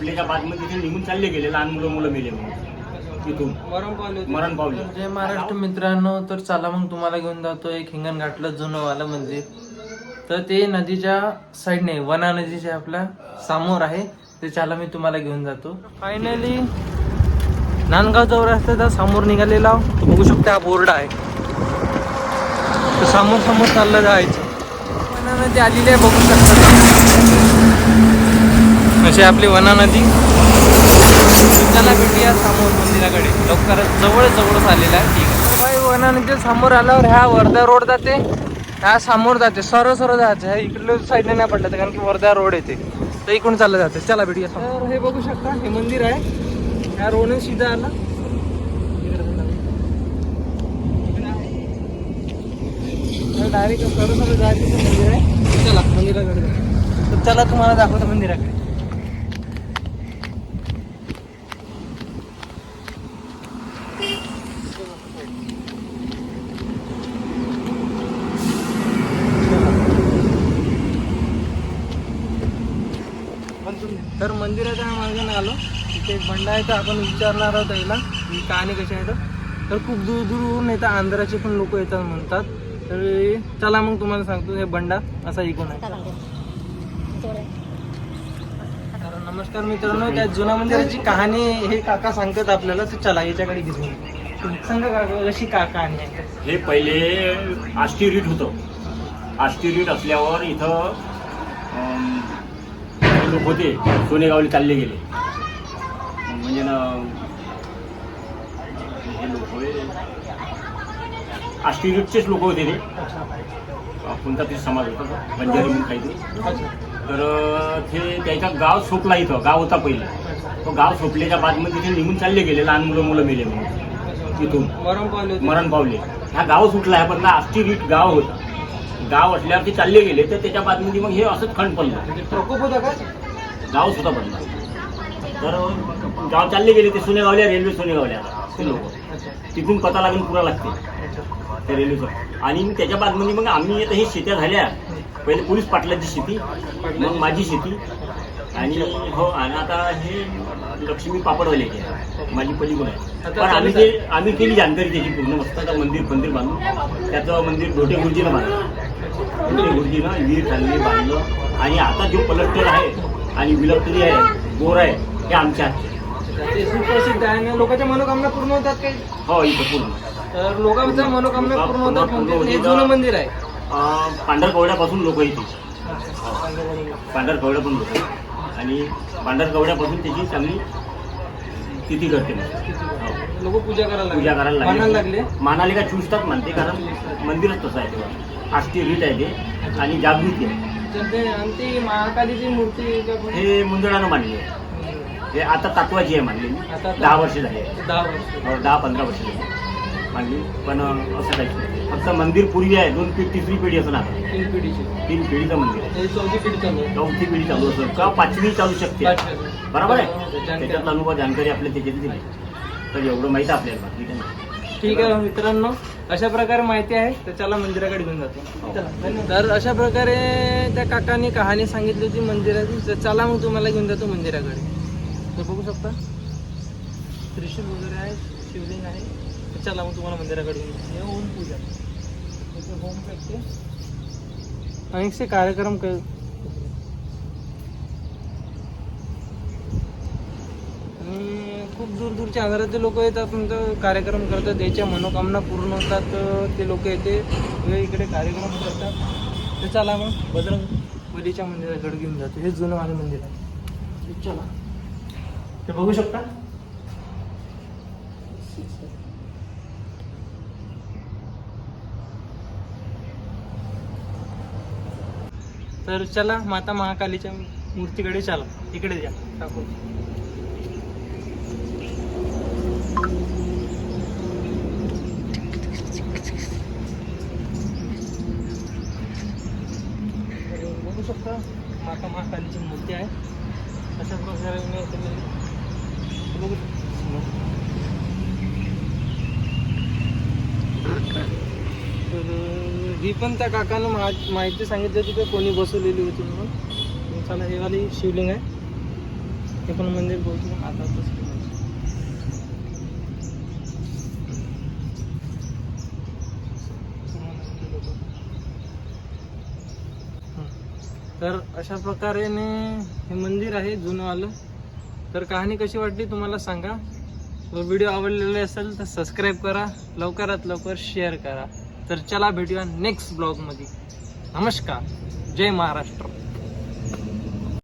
सुटल्याच्या बादमध्ये ते निघून चालले गेले लहान मुलं मुलं मेले म्हणून. तिथून. मरण पावले. मरण पावले. जय महाराष्ट्र मित्रांनो तर चला मग तुम्हाला घेऊन जातो एक हिंगणघाटलं जुनं वालं मंदिर. तर ते नदीच्या साईडने वना नदीच्या आपल्यासमोर आहे ते चला मी तुम्हाला घेऊन जातो. फायनली नांदगाव चौरस्त्याचा समोर निघालेला आहो. बघू शकता हा बोर्ड आहे. तर समोर समोर चाललं जायचं. वना नदी आलेली आहे बघू शकता. अशी आपली वना नदी. चला भेटूया समोर मंदिराकडे. लवकरच जवळ जवळच आलेला आहे. ठीक आहे. बाई वनानंतर समोर आल्यावर ह्या वर्धा रोड जाते. ह्या समोर जाते. सरळ सरळ जाते. ह्या इकडल्या साईडने नाही पडलं कारण की वर्धा रोड येते. तर इकडून चाललं जाते. चला भेटूया तर हे बघू शकता हे मंदिर आहे. ह्या रोडने सीधा आला. डायरेक्ट सरळ सरळ जायचं मंदिर आहे. चला मंदिराकडे. तर चला तुम्हाला दाखवतो मंदिराकडे. तर मंदिराच्या मार्गाने आलो. तिथे एक बंडा आहे तर आपण विचारणार आहोत याला ही कहाणी कशी आहे तर. खूप दूर दूरहून येतात आंध्राचे पण लोक येतात म्हणतात. तर चला मग तुम्हाला सांगतो हे बंडा असा इकून आहे. तर नमस्कार मित्रांनो त्या जुना मंदिराची कहाणी हे काका सांगतात आपल्याला तर चला याच्याकडे घेऊन. सांगा काका कशी का कहाणी आहे? हे पहिले आष्टी रीट होतं. आष्टी रीट असल्यावर इथं लोक होते सोनेगावला चालले गेले. म्हणजे ना हे लोक होते ते. कोणता तरी समाज होता तो, बंजारी म्हणून काहीतरी. तर ते त्याचा गाव सोपला इथं गाव होता पहिले. तो गाव सोपल्याच्या बादमध्ये ते निघून चालले गेले लहान मुलं मुलं मेले म्हणून. तिथून. मरण पावले होते. मरण पावले. हा गाव सुटला आहे पण आष्टी रीट गाव होता. गाव असल्यावर ते चालले गेले तर त्याच्या बातमीमध्ये मग हे असंच खंड पडलं. म्हणजे प्रकोप होता का? गाव सुद्धा पडला तर गाव चालले गेले ते सोनेगावल्या रेल्वे सोनेगावल्या ते लोक. तिथून पता लागून पुरा लागते. त्या रेल्वेचं. आणि मग त्याच्या बातमीमध्ये मग आम्ही आता हे शेत्या झाल्या. पहिले पोलीस पाटलाची शेती मग माझी शेती. आणि हो आणि आता हे लक्ष्मी पापडवाले माझी पलीकडून आहे. पण आम्ही ते आम्ही केली जानकारी त्याची पूर्ण. मस्त आता मंदिर मंदिर बांधून. त्याचं मंदिर ढोटे गुरुजीनं बांधलं. ढोटे गुरुजीनं विहीर खाल्ली बांधलं. आणि आता जो पलटकर आहे आणि विलक्तरी आहे गोर आहे हे आमच्या हातचे. ते सुप्रसिद्ध आहे आणि लोकांच्या मनोकामना पूर्ण होतात काही? हो इथं पूर्ण तर लोकांच्या मनोकामना पूर्ण होतात म्हणजे हे जुनं मंदिर आहे. अं, पांढरकवड्यापासून लोक येते पांढरकवड्या पण लोक आणि पांढरकवड्यापासून त्याची चांगली तिथी करते. हो. लोक पूजा करायला पूजा करायला मानायला लागले. मानाले का चुसतात म्हणते कारण मंदिरच तसं आहे तेव्हा. आष्टी रीत आहे ते. आणि जागृती आहे. तर ते आणि ती महाकालीची मूर्ती का पण- हे मुंदळानं मांडली आहे. हे आता तात्वाची आहे मांडली आता दहा वर्ष झाली ते दहा वर्ष. हो दहा पंधरा वर्ष झाली मांडली पण अं, असं काहीच नाही. फक्त मंदिर पूर्वी आहे. दोन पिढी तिसरी पिढी असं ना तीन पिढीची. तीन पिढीचं मंदिर आहे. हे चौथी पिढी चालू आहे. चौथी पिढी चालू असेल का पाचवी चालू शकते? पाचवी. बरोबर हो, आहे जानकारी. त्याच्यात अनुभव जानकारी आपल्या त्याच्यात दिली तर एवढं माहिती आहे आपल्याला. बाकी काही नाही. ठीक आहे मित्रांनो. अशा प्रकारे माहिती आहे तर चला मंदिराकडे घेऊन जातो. तर अशा प्रकारे त्या काकाने कहाणी सांगितली होती मंदिराची तर चला मग तुम्हाला घेऊन जातो मंदिराकडे. तर बघू शकता त्रिशूल वगैरे आहे शिवलिंग आहे तर चला मग तुम्हाला मंदिराकडे घेऊन जातो. हे ओम पूजा. इथे होम करते अनेकसे कार्यक्रम कर आणि खूप दूर दूरच्या आगारातले लोक येतात नंतर कार्यक्रम करतात त्याच्या मनोकामना पूर्ण होतात ते लोक येते इकडे कार्यक्रम करतात. तर चला मग बजरंग बलीच्या मंदिराकडे घेऊन जातो. हे जुनं माझं मंदिर आहे. चला. ते बघू शकता? तर चला माता महाकालीच्या मूर्तीकडे चला. इकडे जा. टाकू तर बघू शकता. माता महाकालीची मूर्ती आहे. अशा प्रकारे मी तुम्ही बघू तर ही पण त्या काकानं मा- माहिती सांगितली होती की कोणी बसवलेली होती म्हणून. चला हे वाली शिवलिंग आहे. हे पण मंदिर बोलतो आता तर अशा प्रकारेने हे मंदिर आहे जुनं आलं. तर कहाणी कशी वाटली तुम्हाला सांगा. व व्हिडिओ आवडलेले असेल तर सबस्क्राईब करा लवकरात लवकर शेअर करा. तर चला भेटूया नेक्स्ट ब्लॉगमध्ये नमस्कार. जय महाराष्ट्र.